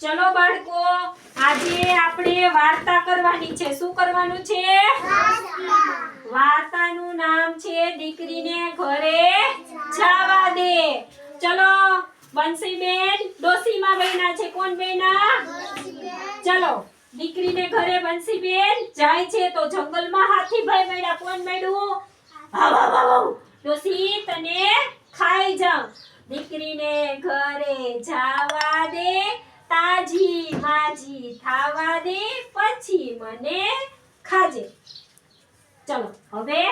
ચલો બાળકો, આજે આપણે વાર્તા કરવાની છે. શું કરવાનું છે? વાર્તાનું નામ છે દીકરીને ઘરે જવા દે. ચલો, બંસીબેન, ડોસીમાં બહેના છે. કોણ બહેના? ચલો, દીકરીને ઘરે બંસીબેન જાય છે તો જંગલમાં હાથીભાઈ મળ્યા. કોણ મળ્યું. ડોસી, તને ખાઈ જાઉં. દીકરીને ઘરે જાવા દે તાજી માજી થાવા દે પછી મને ખાજે. ચલો હવે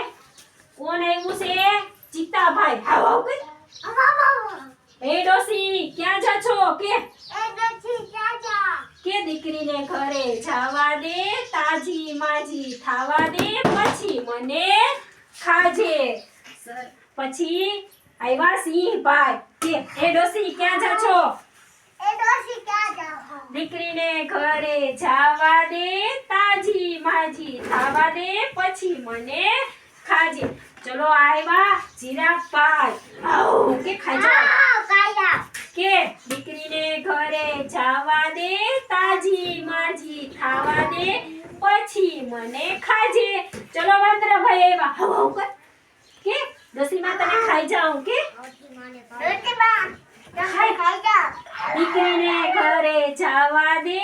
કોણ આવ્યું છે? ચિત્તાભાઈ હાવ હાવ કઈ. એ ડોસી ક્યાં જા છો? કે? કે દીકરીને ઘરે જવા દે તાજી માજી થાવા દે પછી મને ખાજે. પછી આવ્યા સિંહભાઈ કે એ ડોસી ક્યાં જા છો? દીકરીને ઘરે જવા દે તાજી માજી થાવા દે પછી મને ખાજે. ચલો આવ્યા જીરાફભાઈ આવો કે ખાજા કે દીકરીને ઘરે જવા દે તાજી માજી ખાવા દે પછી મને ખાજે. ચલો વાંદરાભાઈ આવ્યા હવ હવ કર દસીમાં તને ખાઈ જાઉં કે દીકરીને ઘરે જવા દે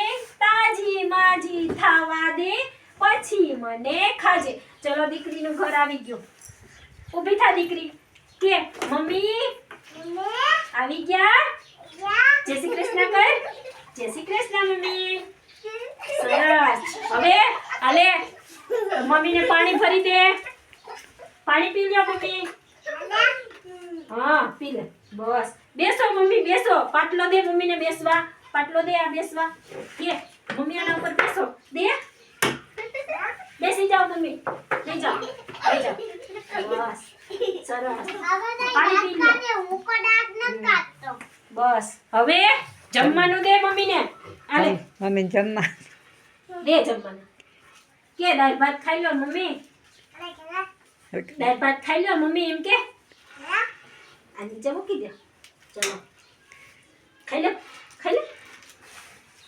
તાજી માજી થાવા દે પછી મને ખાજે. ચલો દીકરીનું ઘર આવી ગયું. ઊભી થા દીકરી. કે મમ્મી? આવી ગયા? જય શ્રી કૃષ્ણ કર. જય શ્રી કૃષ્ણ મમ્મી. સરસ. હવે હાલે મમ્મીને પાણી ભરી દે. પાણી પી લ્યો મમ્મી. હા પી લે. બસ. બેસો મમ્મી બેસો. પાટલો દે મમ્મીને બેસવા. પાટલો દે આ બેસવા. કે મમ્મી આના ઉપર બેસો. દે. બેસી જાઓ મમ્મી. લઈ જાઓ. લઈ જાઓ. બસ. સરસ. બસ. હવે જમવાનું દે મમ્મીને. આલે મમ્મી જમવા. દે જમવાનું. કે દાળ ભાત ખાઈ લો મમ્મી. દાળ ભાત ખાઈ લો મમ્મી એમ કે? આ નીચે મૂકી દો. ચલો. ખાઈ લો ખાઈ લો.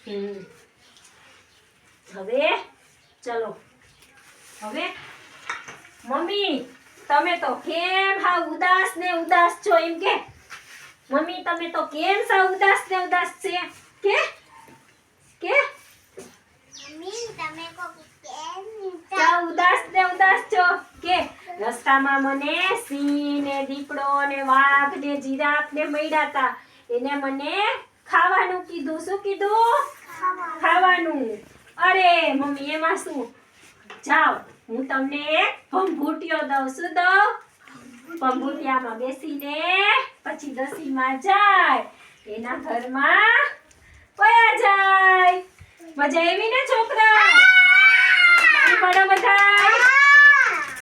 હમ. હવે ચલો. હવે મમ્મી તમે તો કેમ હા ઉદાસ ને ઉદાસ છો એમ કે? મમ્મી તમે તો કેમ સા ઉદાસ ને ઉદાસ છે કે કે સા ઉદાસ ને ઉદાસ છો કે રસ્તામાં મને સિંહ ને દીપડો ને વાઘ ને જીરાફ ને મળ્યા હતા એને મને ખાવાનું કીધું. શું કીધું? ખાવાનું. અરે મમ્મી એમાં શું? જાઓ હું તમને એક ભંભૂટિયો દઉં. શું દઉં? ભંભૂટિયામાં બેસીને પછી દસીમાં જાય. એના ઘરમાં કયા જાય. મજા એવી ને